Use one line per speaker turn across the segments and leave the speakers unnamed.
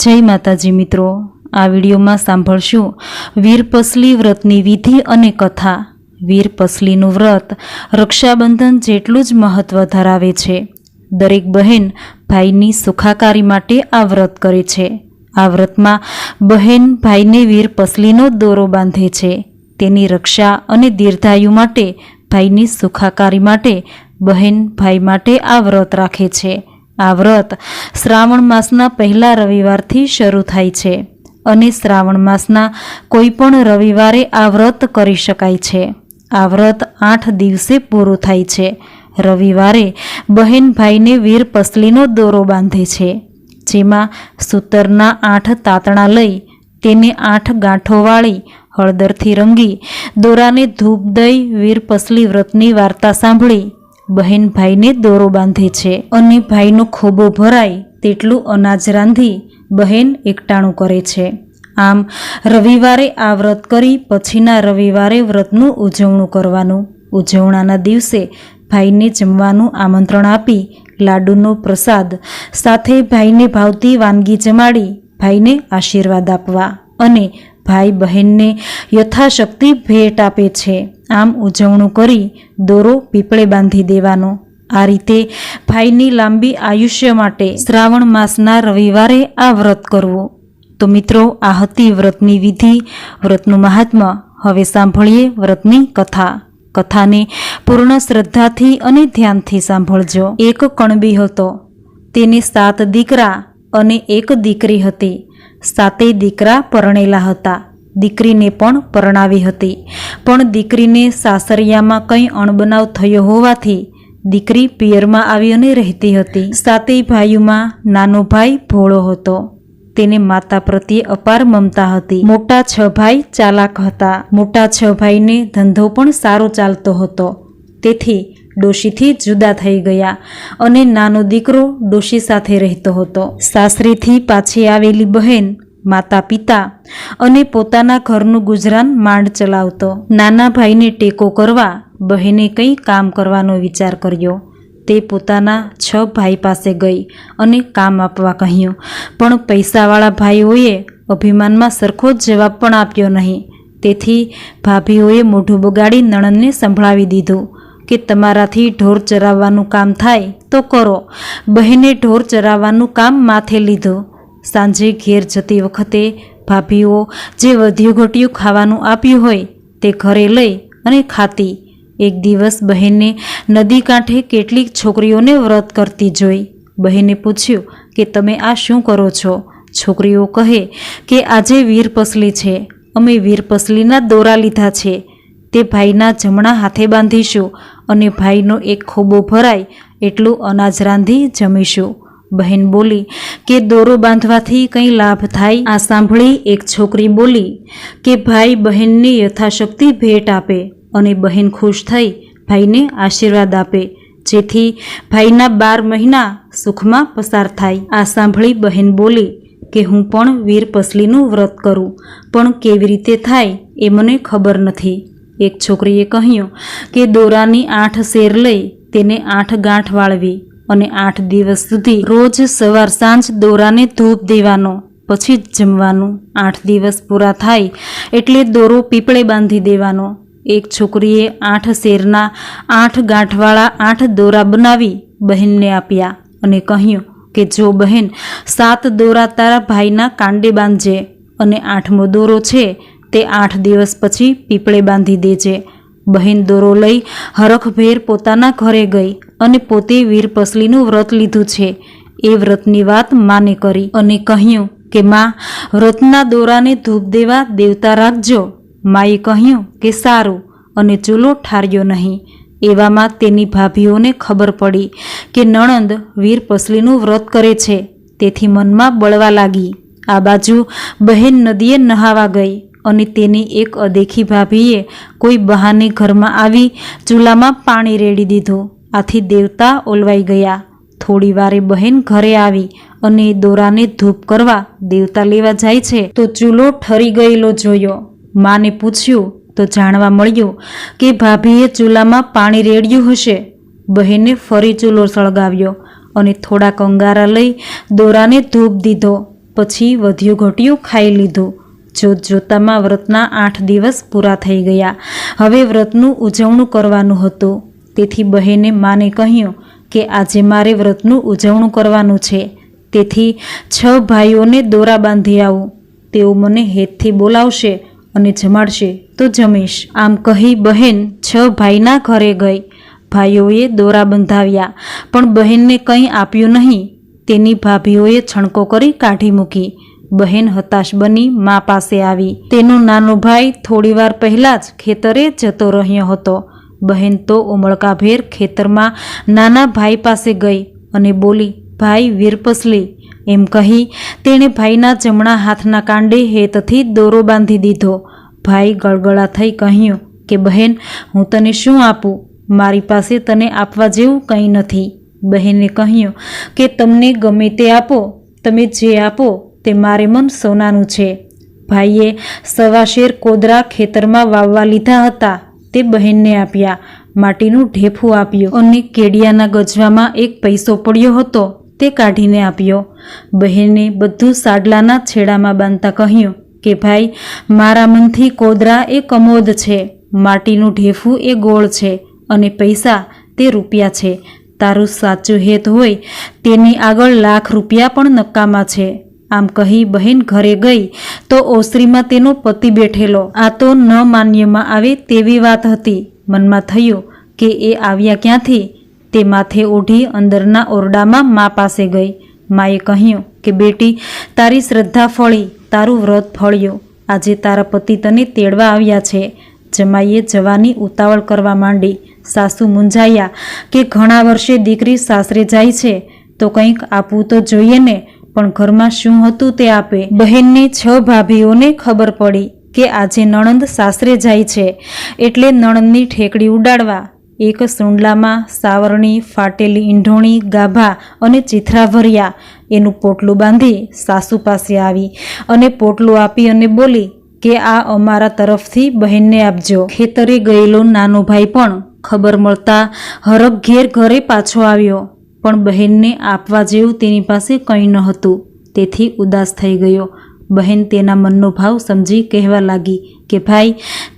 જય માતાજી મિત્રો, આ વિડીયોમાં સાંભળશું વીરપસલી વ્રતની વિધિ અને કથા. વીરપસલીનું વ્રત રક્ષાબંધન જેટલું જ મહત્વ ધરાવે છે. દરેક બહેન ભાઈની સુખાકારી માટે આ વ્રત કરે છે. આ વ્રતમાં બહેન ભાઈને વીરપસલીનો દોરો બાંધે છે. તેની રક્ષા અને દીર્ઘાયુ માટે, ભાઈની સુખાકારી માટે બહેન ભાઈ માટે આ વ્રત રાખે છે. આ વ્રત શ્રાવણ માસના પહેલા રવિવારથી શરૂ થાય છે અને શ્રાવણ માસના કોઈ પણ રવિવારે આ વ્રત કરી શકાય છે. આ વ્રત આઠ દિવસે પૂરું થાય છે. રવિવારે બહેન ભાઈને વીર પસલીનો દોરો બાંધે છે. જેમાં સૂતરના આઠ તાતણા લઈ તેને આઠ ગાંઠો વાળી, હળદરથી રંગી, દોરાને ધૂપ દઈ વીર પસલી વ્રતની વાર્તા સાંભળી બહેન ભાઈને દોરો બાંધે છે. અને ભાઈનો ખોબો ભરાય તેટલું અનાજ રાંધી બહેન એકટાણું કરે છે. આમ, રવિવારે આ વ્રત કરી પછીના રવિવારે વ્રતનું ઉજવણું કરવાનું. ઉજવણાના દિવસે ભાઈને જમવાનું આમંત્રણ આપી લાડુનો પ્રસાદ, સાથે ભાઈને ભાવતી વાનગી જમાડી ભાઈને આશીર્વાદ આપવા. અને ભાઈ બહેનને યથાશક્તિ ભેટ આપે છે. આમ ઉજવણું કરી દોરો પીપળે બાંધી દેવાનો. આ રીતે ભાઈની લાંબી આયુષ્ય માટે શ્રાવણ માસના રવિવારે આ વ્રત કરવું. તો મિત્રો, આ હતી વ્રતની વિધિ. વ્રતનું મહાત્મ્ય હવે સાંભળીએ વ્રતની કથા. કથાને પૂર્ણ શ્રદ્ધાથી અને ધ્યાનથી સાંભળજો. એક કણબી હતો. તેને સાત દીકરા અને એક દીકરી હતી. સાતેય દીકરા પરણેલા હતા. દીકરીને પણ પરણાવી હતી. પણ દીકરીને સાસરિયામાં કંઈ અણબનાવ થયો હોવાથી દીકરી પિયરમાં આવી અને રહેતી હતી. સાતેય ભાઈઓમાં નાનો ભાઈ ભોળો હતો. તેને માતા પ્રત્યે અપાર મમતા હતી. મોટા છ ભાઈ ચાલાક હતા. મોટા છ ભાઈને ધંધો પણ સારો ચાલતો હતો. તેથી ડોશીથી જુદા થઈ ગયા અને નાનો દીકરો ડોશી સાથે રહેતો હતો. સાસરીથી પાછી આવેલી બહેન માતા પિતા અને પોતાના ઘરનું ગુજરાન માંડ ચલાવતો. નાના ભાઈને ટેકો કરવા બહેને કંઈ કામ કરવાનો વિચાર કર્યો. તે પોતાના છ ભાઈ પાસે ગઈ અને કામ આપવા કહ્યું. પણ પૈસાવાળા ભાઈઓએ અભિમાનમાં સરખો જ જવાબ પણ આપ્યો નહીં. તેથી ભાભીઓએ મોઢું બગાડી નણંદને સંભળાવી દીધું કે તમારાથી ઢોર ચરાવવાનું કામ થાય તો કરો. બહેને ઢોર ચરાવવાનું કામ માથે લીધું. સાંજે ઘેર જતી વખતે ભાભીઓ જે વધ્યું ઘટ્યું ખાવાનું આપ્યું હોય તે ઘરે લઈ અને ખાતી. એક દિવસ બહેને નદી કાંઠે કેટલીક છોકરીઓને વ્રત કરતી જોઈ. બહેને પૂછ્યું કે તમે આ શું કરો છો? છોકરીઓ કહે કે આજે વીરપસલી છે. અમે વીરપસલીના દોરા લીધા છે. તે ભાઈના જમણા હાથે બાંધીશું અને ભાઈનો એક ખોબો ભરાય એટલું અનાજ રાંધી જમીશું. બહેન બોલી કે દોરો બાંધવાથી કંઈ લાભ થાય? આ સાંભળી એક છોકરી બોલી કે ભાઈ, બહેનને યથાશક્તિ ભેટ આપે અને બહેન ખુશ થઈ ભાઈને આશીર્વાદ આપે, જેથી ભાઈના બાર મહિના સુખમાં પસાર થાય. આ સાંભળી બહેન બોલી કે હું પણ વીર પસલીનું વ્રત કરું, પણ કેવી રીતે થાય એ મને ખબર નથી. એક છોકરીએ કહ્યું કે દોરાની આઠ શેર લઈ તેને આઠ ગાંઠ વાળવી. અને આઠ દિવસ સુધી રોજ સવાર સાંજ દોરાને ધૂપ દેવાનો, પછી જ જમવાનું. આઠ દિવસ પૂરા થાય એટલે દોરો પીપળે બાંધી દેવાનો. એક છોકરીએ આઠ શેરના, આઠ ગાંઠવાળા, આઠ દોરા બનાવી બહેનને આપ્યા અને કહ્યું કે, જો બહેન, સાત દોરા તારા ભાઈના કાંડે બાંધજે અને આઠમો દોરો છે તે આઠ દિવસ પછી પીપળે બાંધી દેજે. બહેન દોરો લઈ હરખભેર પોતાના ઘરે ગઈ અને પોતે વીરપસલીનું વ્રત લીધું છે. એ વ્રતની વાત માને કરી અને કહ્યું કે, માં, વ્રતના દોરાને ધૂપ દેવા દેવતા રાખજો. માએ કહ્યું કે, સારું. અને ચૂલો ઠાર્યો નહીં. એવામાં તેની ભાભીઓને ખબર પડી કે નણંદ વીરપસલીનું વ્રત કરે છે. તેથી મનમાં બળવા લાગી. આ બાજુ બહેન નદીએ નહાવા ગઈ. અને તેની એક અદેખી ભાભીએ કોઈ બહાને ઘરમાં આવી ચૂલામાં પાણી રેડી દીધું. આથી દેવતા ઓલવાઈ ગયા. થોડી વારે બહેન ઘરે આવી અને દોરાને ધૂપ કરવા દેવતા લેવા જાય છે તો ચૂલો ઠરી ગયેલો જોયો. માને પૂછ્યું તો જાણવા મળ્યું કે ભાભીએ ચૂલામાં પાણી રેડ્યું હશે. બહેને ફરી ચૂલો સળગાવ્યો અને થોડા કંગારા લઈ દોરાને ધૂપ દીધો. પછી વધ્યું ઘટ્યું ખાઈ લીધું. જોત જોતામાં વ્રતના આઠ દિવસ પૂરા થઈ ગયા. હવે વ્રતનું ઉજવણું કરવાનું હતું. તેથી બહેને માને કહ્યું કે આજે મારે વ્રતનું ઉજવણું કરવાનું છે. તેથી છ ભાઈઓને દોરા બાંધી આવું. તેઓ મને હેતથી બોલાવશે અને જમાડશે. તો જમીશ. આમ કહી બહેન છ ભાઈના ઘરે ગઈ. ભાઈઓએ દોરા બંધાવ્યા. પણ બહેનને કંઈ આપ્યું નહીં. તેની ભાભીઓએ છણકો કરી કાઢી મૂકી. બહેન હતાશ બની મા પાસે આવી. તેનો નાનો ભાઈ થોડીવાર પહેલાં જ ખેતરે જતો રહ્યો હતો. બહેન તો ઉમળકાભેર ખેતરમાં નાના ભાઈ પાસે ગઈ અને બોલી, ભાઈ, વીરપસલી. એમ કહી તેણે ભાઈના જમણા હાથના કાંડે હેતથી દોરો બાંધી દીધો. ભાઈ ગળગળા થઈ કહ્યું કે, બહેન, હું તને શું આપું? મારી પાસે તને આપવા જેવું કંઈ નથી. બહેને કહ્યું કે, તમને ગમે તે આપો, તમે જે આપો તે મારે મન સોનાનું છે. ભાઈએ સવાશેર કોદરા ખેતરમાં વાવવા લીધા હતા. તે બહેનને આપ્યા. માટીનું ઢેફું આપ્યું અને કેડિયાના ગજવામાં એક પૈસો પડ્યો હતો. તે કાઢીને આપ્યો. બહેને બધું સાડલાના છેડામાં બાંધતા કહ્યું કે, ભાઈ, મારા મનથી કોદરા એ કમોદ છે. માટીનું ઢેફું એ ગોળ છે અને પૈસા તે રૂપિયા છે. તારું સાચું હેત હોય તેની આગળ લાખ રૂપિયા પણ નકામા છે. આમ કહી બહેન ઘરે ગઈ તો ઓસરીમાં તેનો પતિ બેઠેલો. આ તો ન માન્યમાં આવે તેવી વાત હતી. મનમાં થયું કે એ આવ્યા ક્યાંથી? તે માથે ઓઢી અંદરના ઓરડામાં મા પાસે ગઈ. માએ કહ્યું કે, બેટી, તારી શ્રદ્ધા ફળી, તારું વ્રત ફળ્યું. આજે તારા પતિ તને તેડવા આવ્યા છે. જમાઈએ જવાની ઉતાવળ કરવા માંડી. સાસુ મૂંઝાયા કે, ઘણા વર્ષે દીકરી સાસરે જાય છે, તો કંઈક આપવું તો જોઈએ ને. પણ ઘરમાં શું હતું તે આપે. બહેનને છ ભાભીઓને ખબર પડી કે આજે નણંદ સાસરે જાય છે. એટલે નણંદની ઠેકડી ઉડાડવા, એક સુંડલામાં સાવરણી, ફાટેલી ઈંઢોણી, ગાભા અને ચીથરા ભર્યા. એનું પોટલું બાંધી સાસુ પાસે આવી અને પોટલું આપી અને બોલી કે આ અમારા તરફથી બહેનને આપજો. ખેતરે ગયેલો નાનો ભાઈ પણ ખબર મળતા હરખ ઘેર ઘરે પાછો આવ્યો. પણ બહેનને આપવા જેવું તેની પાસે કંઈ ન હતું તેથી ઉદાસ થઈ ગયો. બહેન તેના મનનો ભાવ સમજી કહેવા લાગી કે, ભાઈ,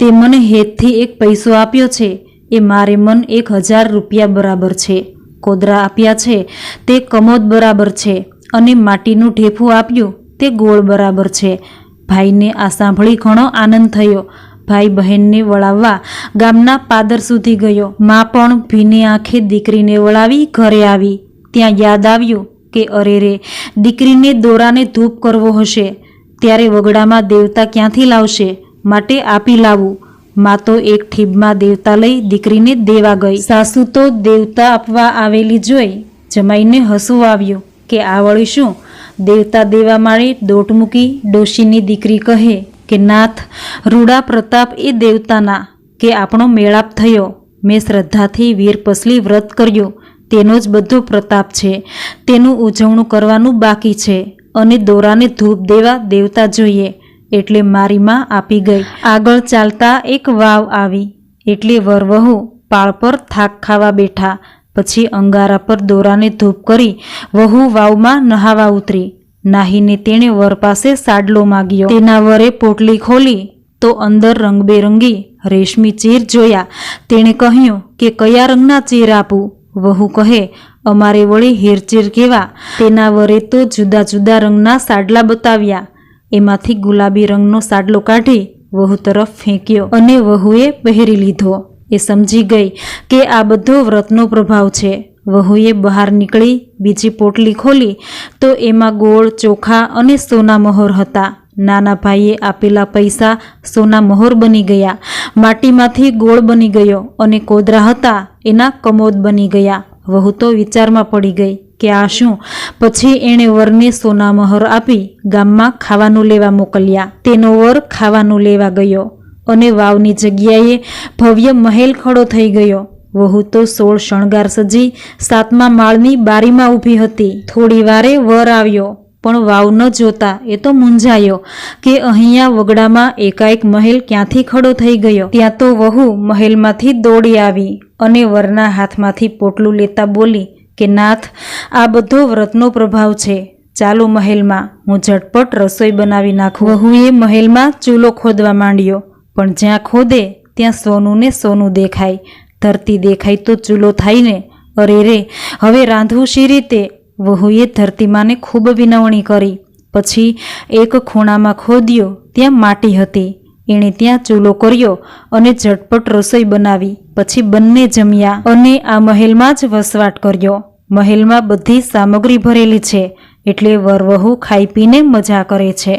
તે મને હેતથી એક પૈસો આપ્યો છે. એ મારે મન એક હજાર રૂપિયા બરાબર છે. કોદરા આપ્યા છે. તે કમોદ બરાબર છે. અને માટીનું ઢેફું આપ્યું. તે ગોળ બરાબર છે. ભાઈને આ સાંભળી ઘણો આનંદ થયો. ભાઈ બહેનને વળાવવા ગામના પાદર સુધી ગયો. મા પણ ભીની આંખે દીકરીને વળાવી ઘરે આવી. ત્યાં યાદ આવ્યું કે અરે રે, દીકરીને દોરાને ધૂપ કરવો હશે. ત્યારે વગડામાં દેવતા ક્યાંથી લાવશે? માટે આપી લાવું. મા તો એક ઠીબમાં દેવતા લઈ દીકરીને દેવા ગઈ. સાસુ તો દેવતા આપવા આવેલી જોઈ જમાઈને હસવું આવ્યું કે આ વળી શું? દેવતા દેવા માળે દોટ મૂકી ડોશીની દીકરી કહે કે નાથ, રૂડા પ્રતાપ એ દેવતાના કે આપણો મેળાપ થયો. મેં શ્રદ્ધાથી વીર પસલી વ્રત કર્યું. તેનો જ બધો પ્રતાપ છે. તેનું ઉજવણું કરવાનું બાકી છે. અને દોરાને ધૂપ દેવા દેવતા જોઈએ. એટલે મારી માં આપી ગઈ. આગળ ચાલતા એક વાવ આવી. એટલે વરવહુ પાળ પર થાક ખાવા બેઠા. પછી અંગારા પર દોરાને ધૂપ કરી વહુ વાવમાં નહાવા ઉતરી. નાહીને તેણે વર પાસે સાડલો માગ્યો. તેના વરે પોટલી ખોલી તો અંદર રંગબેરંગી રેશમી ચીર જોયા. તેણે કહ્યું કે કયા રંગના ચીર આપું? વહુ કહે, અમારે વળી હેરચીર કેવા? તેના વરે તો જુદા જુદા રંગના સાડલા બતાવ્યા. એમાંથી ગુલાબી રંગનો સાડલો કાઢી વહુ તરફ ફેંક્યો અને વહુએ પહેરી લીધો. એ સમજી ગઈ કે આ બધો વ્રતનો પ્રભાવ છે. વહુએ બહાર નીકળી બીજી પોટલી ખોલી તો એમાં ગોળ, ચોખા અને સોના મહોર હતા. નાના ભાઈએ આપેલા પૈસા સોના મહોર બની ગયા. માટીમાંથી ગોળ બની ગયો અને કોદરા હતા એના કમોદ બની ગયા. વહુ તો વિચારમાં પડી ગઈ કે આ શું? પછી એણે વરને સોના મહોર આપી ગામમાં ખાવાનું લેવા મોકલ્યા. તેનો વર ખાવાનું લેવા ગયો અને વાવની જગ્યાએ ભવ્ય મહેલ ખડો થઈ ગયો. વહુ તો સોળ શણગાર સજી, સાતમા માળની બારીમાં ઊભી હતી. થોડી વારે વર આવ્યો, પણ વાવ ન જોતા એ તો મૂંઝાયો કે અહીંયા વગડામાં એકાએક મહેલ ક્યાંથી ખડો થઈ ગયો. ત્યાં તો વહુ મહેલમાંથી દોડી આવી અને વરના હાથમાંથી પોટલું લેતા બોલી કે, નાથ, આ બધો વ્રતનો પ્રભાવ છે. ચાલો મહેલમાં, હું ઝટપટ રસોઈ બનાવી નાખું. વહુએ મહેલમાં ચૂલો ખોદવા માંડ્યો, પણ જ્યાં ખોદે, ત્યાં સોનું ને સોનું દેખાય. ધરતી દેખાય તો ચૂલો થાય ને અરે રે, હવે રાંધવું શી રીતે? વહુએ ધરતીમાને ખૂબ વિનવણી કરી. પછી એક ખૂણામાં ખોદ્યો, ત્યાં માટી હતી. એણે ત્યાં ચૂલો કર્યો અને ઝટપટ રસોઈ બનાવી. પછી બંને જમ્યા અને આ મહેલમાં જ વસવાટ કર્યો. મહેલમાં બધી સામગ્રી ભરેલી છે, એટલે વરવહુ ખાઈ પીને મજા કરે છે.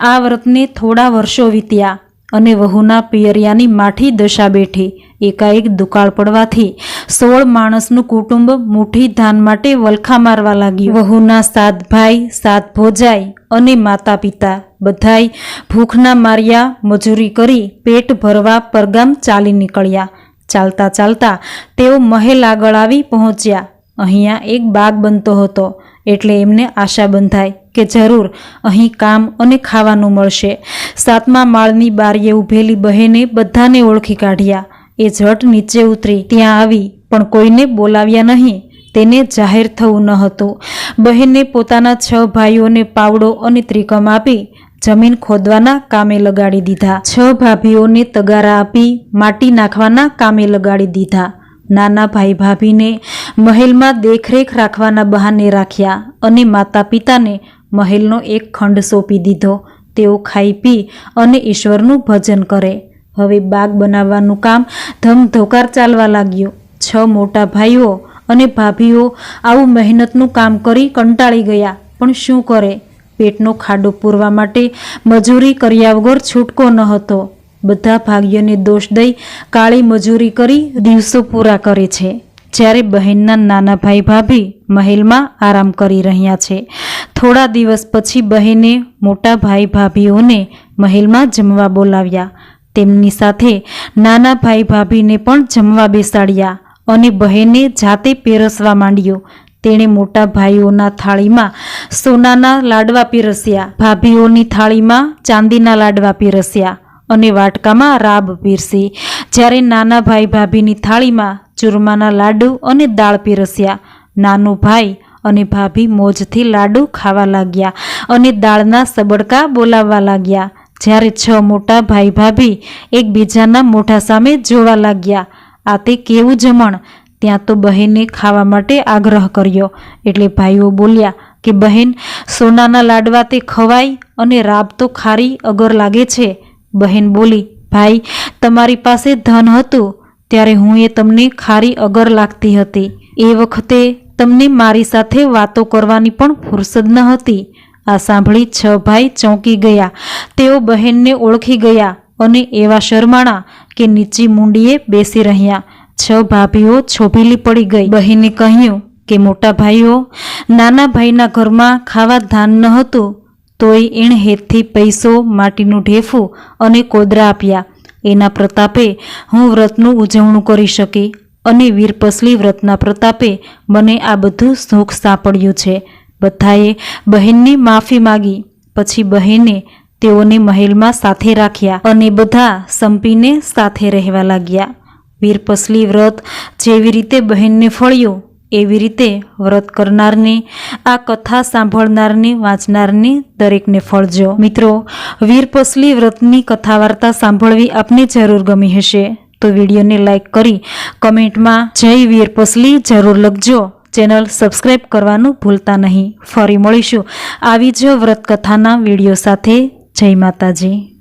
આ વ્રતને થોડા વર્ષો વીત્યા. અને વહુના પિયરિયાની માઠી દશા બેઠી. એકાએક દુકાળ પડવાથી સોળ માણસનું કુટુંબ મુઠ્ઠી ધાન માટે વલખા મારવા લાગ્યું. વહુના સાત ભાઈ, સાત ભોજાઈ અને માતા પિતા બધાય ભૂખના માર્યા, મજૂરી કરી, પેટ ભરવા પરગામ ચાલી નીકળ્યા. ચાલતા ચાલતા તેઓ મહેલ આગળ આવી પહોંચ્યા. અહીંયા એક બાગ બનતો હતો, એટલે એમને આશા બંધાય કે જરૂર અહીં કામ અને ખાવાનું મળશે. સાતમા માળની બારીએ ઊભેલી બહેને બધાને ઓળખી કાઢ્યા. એ ઝટ નીચે ઉતરી ત્યાં આવી, પણ કોઈને બોલાવ્યા નહીં. તેને જાહેર થવું ન હતું. બહેને પોતાના છ ભાઈઓને પાવડો અને ત્રિકમ આપી જમીન ખોદવાના કામે લગાડી દીધા. છ ભાભીઓને તગારા આપી માટી નાખવાના કામે લગાડી દીધા. નાના ભાઈ ભાભીને મહેલમાં દેખરેખ રાખવાના બહાને રાખ્યા અને માતા પિતાને મહેલનો એક ખંડ સોંપી દીધો. તેઓ ખાઈ પી અને ઈશ્વરનું ભજન કરે. હવે બાગ બનાવવાનું કામ ધમધોકાર ચાલવા લાગ્યું. છ મોટા ભાઈઓ અને ભાભીઓ આવું મહેનતનું કામ કરી કંટાળી ગયા. પણ શું કરે? પેટનો ખાડો પૂરવા માટે મજૂરી કર્યા વગર છૂટકો ન હતો. બધા ભાગ્યોને દોષ દઈ કાળી મજૂરી કરી દિવસો પૂરા કરે છે. જ્યારે બહેનના નાના ભાઈ ભાભી મહેલમાં આરામ કરી રહ્યા છે. થોડા દિવસ પછી બહેને મોટા ભાઈ ભાભીઓને મહેલમાં જમવા બોલાવ્યા. તેમની સાથે નાના ભાઈ ભાભીને પણ જમવા બેસાડ્યા અને બહેને જાતે પીરસવા માંડ્યો. તેણે મોટા ભાઈઓના થાળીમાં સોનાના લાડવા પીરસ્યા. ભાભીઓની થાળીમાં ચાંદીના લાડવા પીરસ્યા. અને વાટકામાં રાબ પીરસી. જ્યારે નાના ભાઈ ભાભીની થાળીમાં ચૂરમાના લાડુ અને દાળ પીરસ્યા. નાનો ભાઈ અને ભાભી મોજથી લાડુ ખાવા લાગ્યા અને દાળના સબડકા બોલાવવા લાગ્યા. જ્યારે છ મોટા ભાઈ ભાભી એકબીજાના મોઢા સામે જોવા લાગ્યા. આ તે કેવું જમણ? ત્યાં તો બહેને ખાવા માટે આગ્રહ કર્યો. એટલે ભાઈઓ બોલ્યા કે બહેન, સોનાના લાડવા તે ખવાય અને રાબ તો ખારી અગર લાગે છે. બહેન બોલી, ભાઈ, તમારી પાસે ધન હતું ત્યારે હું એ તમને ખારી અગર લાગતી હતી. એ વખતે તમને મારી સાથે વાતો કરવાની પણ ફુરસદ ન હતી. આ સાંભળી છ ભાઈ ચોંકી ગયા. તેઓ બહેનને ઓળખી ગયા અને એવા શરમાણા કે નીચી મૂંડીએ બેસી રહ્યા. છ ભાભીઓ છોભીલી પડી ગઈ. બહેને કહ્યું કે, મોટા ભાઈઓ, નાના ભાઈના ઘરમાં ખાવા ધાન ન હતું. તોય એણે હેતથી પૈસો માટીનું ઢેફું અને કોદરા આપ્યા. એના પ્રતાપે હું વ્રતનું ઉજવણું કરી શકી અને વીરપસલી વ્રતના પ્રતાપે મને આ બધું સુખ સાંપડ્યું છે. બધાએ બહેનની માફી માગી. પછી બહેને તેઓને મહેલમાં સાથે રાખ્યા અને બધા સંપીને સાથે રહેવા લાગ્યા. વીરપસલી વ્રત જેવી રીતે બહેનને ફળ્યું એવી રીતે વ્રત કરનારની, આ કથા સાંભળનારની, વાંચનારની દરેકને ફળજો. મિત્રો, વીરપસલી વ્રતની કથા વાર્તા સાંભળવી આપને જરૂર ગમી હશે. તો વિડીયોને લાઈક કરી કમેન્ટમાં જય વીરપસલી જરૂર લખજો. ચેનલ સબસ્ક્રાઈબ કરવાનું ભૂલતા નહીં. ફરી મળીશું આવી જ વ્રત કથાના વીડિયો સાથે. જય માતાજી.